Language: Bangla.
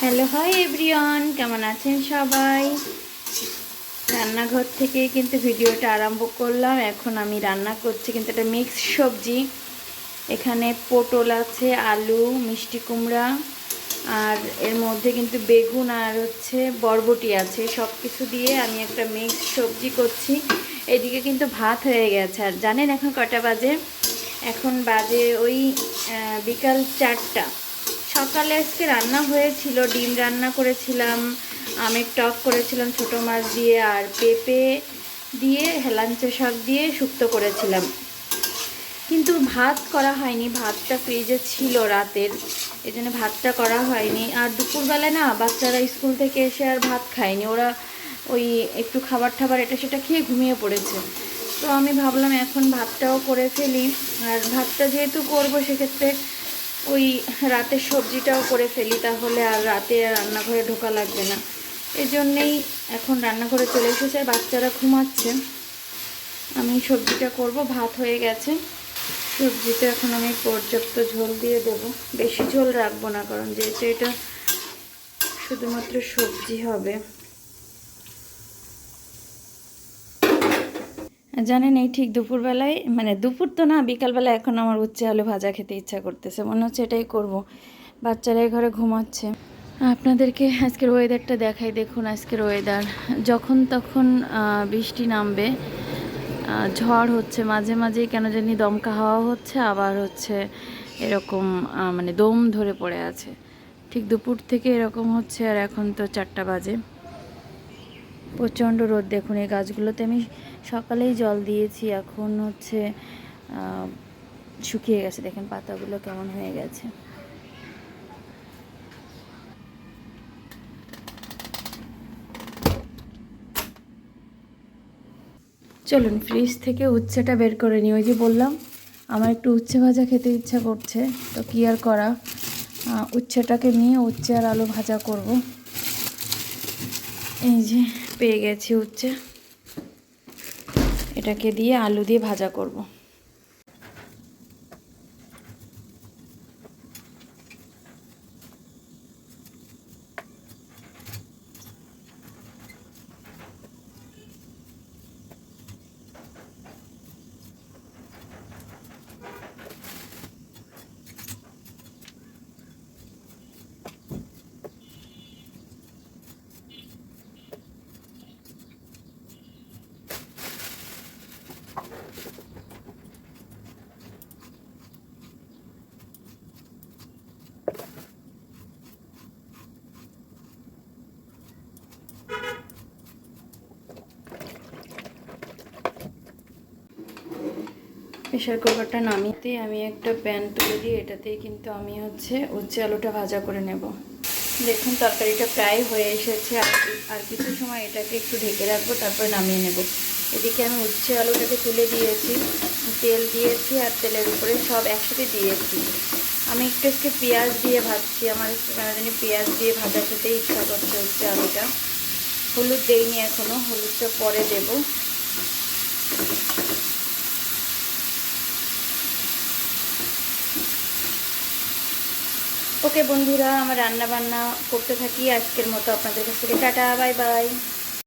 হ্যালো, হাই এভরিওয়ান, কেমন আছেন সবাই? রান্নাঘর থেকে কিন্তু ভিডিওটা আরম্ভ করলাম। এখন আমি রান্না করছি কিন্তু এটা মিক্স সবজি। এখানে পটল আছে, আলু, মিষ্টি কুমড়া, আর এর মধ্যে কিন্তু বেগুন আর হচ্ছে বরবটি আছে। সব কিছু দিয়ে আমি একটা মিক্স সবজি করছি। এদিকে কিন্তু ভাত হয়ে গেছে। আর জানেন এখন কটা বাজে? এখন বাজে ওই বিকাল চারটা। সকালে আজকে রান্না হয়েছিল, ডিম রান্না করেছিলাম, আমের টক করেছিলাম, ছোটো মাছ দিয়ে আর পেঁপে দিয়ে হেলাঞ্চা শাক দিয়ে শুক্তো করেছিলাম। কিন্তু ভাত করা হয়নি, ভাতটা ফ্রিজে ছিল রাতের এই জন্য ভাতটা করা হয়নি। আর দুপুরবেলা না বাচ্চারা স্কুল থেকে এসে আর ভাত খায়নি, ওরা ওই একটু খাবার টাবার এটা সেটা খেয়ে ঘুমিয়ে পড়েছে। তো আমি ভাবলাম এখন ভাতটাও করে ফেলি, আর ভাতটা যেহেতু করব সেক্ষেত্রে ওই রাতের সবজিটাও করে ফেলি, তাহলে আর রাতে আর রান্নাঘরে ঢোকা লাগবে না। এই জন্যেই এখন রান্নাঘরে চলে এসেছে, বাচ্চারা ঘুমাচ্ছে। আমি সবজিটা করব, ভাত হয়ে গেছে। সবজিটা এখন আমি পর্যাপ্ত ঝোল দিয়ে দেব। বেশি ঝোল রাখব না, কারণ যেহেতু এটা শুধুমাত্র সবজি হবে। জানেন, এই ঠিক দুপুরবেলায় মানে দুপুর তো না, বিকালবেলা এখন আমার উচ্চে আলু ভাজা খেতে ইচ্ছা করতেছে। মনে হচ্ছে এটাই করব। বাচ্চারা ঘরে ঘুমাচ্ছে। আপনাদেরকে আজকের ওয়েদারটা দেখাই। দেখুন আজকের ওয়েদার যখন তখন বৃষ্টি নামবে ঝড় হচ্ছে, মাঝে মাঝেই কেন জানি দমকা হাওয়া হচ্ছে, আবার হচ্ছে এরকম মানে দম ধরে পড়ে আছে। ঠিক দুপুর থেকে এরকম হচ্ছে, আর এখন তো চারটা বাজে। প্রচণ্ড রোদ। দেখুন এই গাছগুলোতে আমি সকালেই জল দিয়েছি, এখন হচ্ছে শুকিয়ে গেছে, দেখেন পাতাগুলো কেমন হয়ে গেছে। চলুন ফ্রিজ থেকে উচ্ছেটা বের করে নিই। ওই যে বললাম, আমার একটু উচ্ছে ভাজা খেতে ইচ্ছা করছে, তো কি আর করা? উচ্ছেটাকে নিয়ে উচ্ছে আর আলু ভাজা করব। এই যে, পেয়ে গেছি উচ্ছে। এটাকে দিয়ে আলু দিয়ে ভাজা করব। প্রেশার কুকারটা নামিয়ে আমি একটা প্যান তুলে দিয়ে এটাতেই কিন্তু আমি হচ্ছে উচ্ছে আলুটা ভাজা করে নেব। দেখুন, তরকারিটা প্রায় হয়ে এসেছে। আর কিছু সময় এটাকে একটু ঢেকে রাখব, তারপরে নামিয়ে নেব। এদিকে আমি উচ্ছে আলুটাকে তুলে দিয়েছি। তেল দিয়েছি আর তেলের উপরে সব একসাথে দিয়েছি। আমি একটু একটু পেঁয়াজ দিয়ে ভাজছি। আমার কেন জানি পেঁয়াজ দিয়ে ভাজা খেতে ইচ্ছা করছে উচ্ছে আলুটা। হলুদ দেইনি এখনও হলুদটা পরে দেবো। ওকে বন্ধুরা, আমার রান্না বান্না করতে থাকি। আজকের মতো আপনাদের কাছ থেকে টাটা, বাই বাই।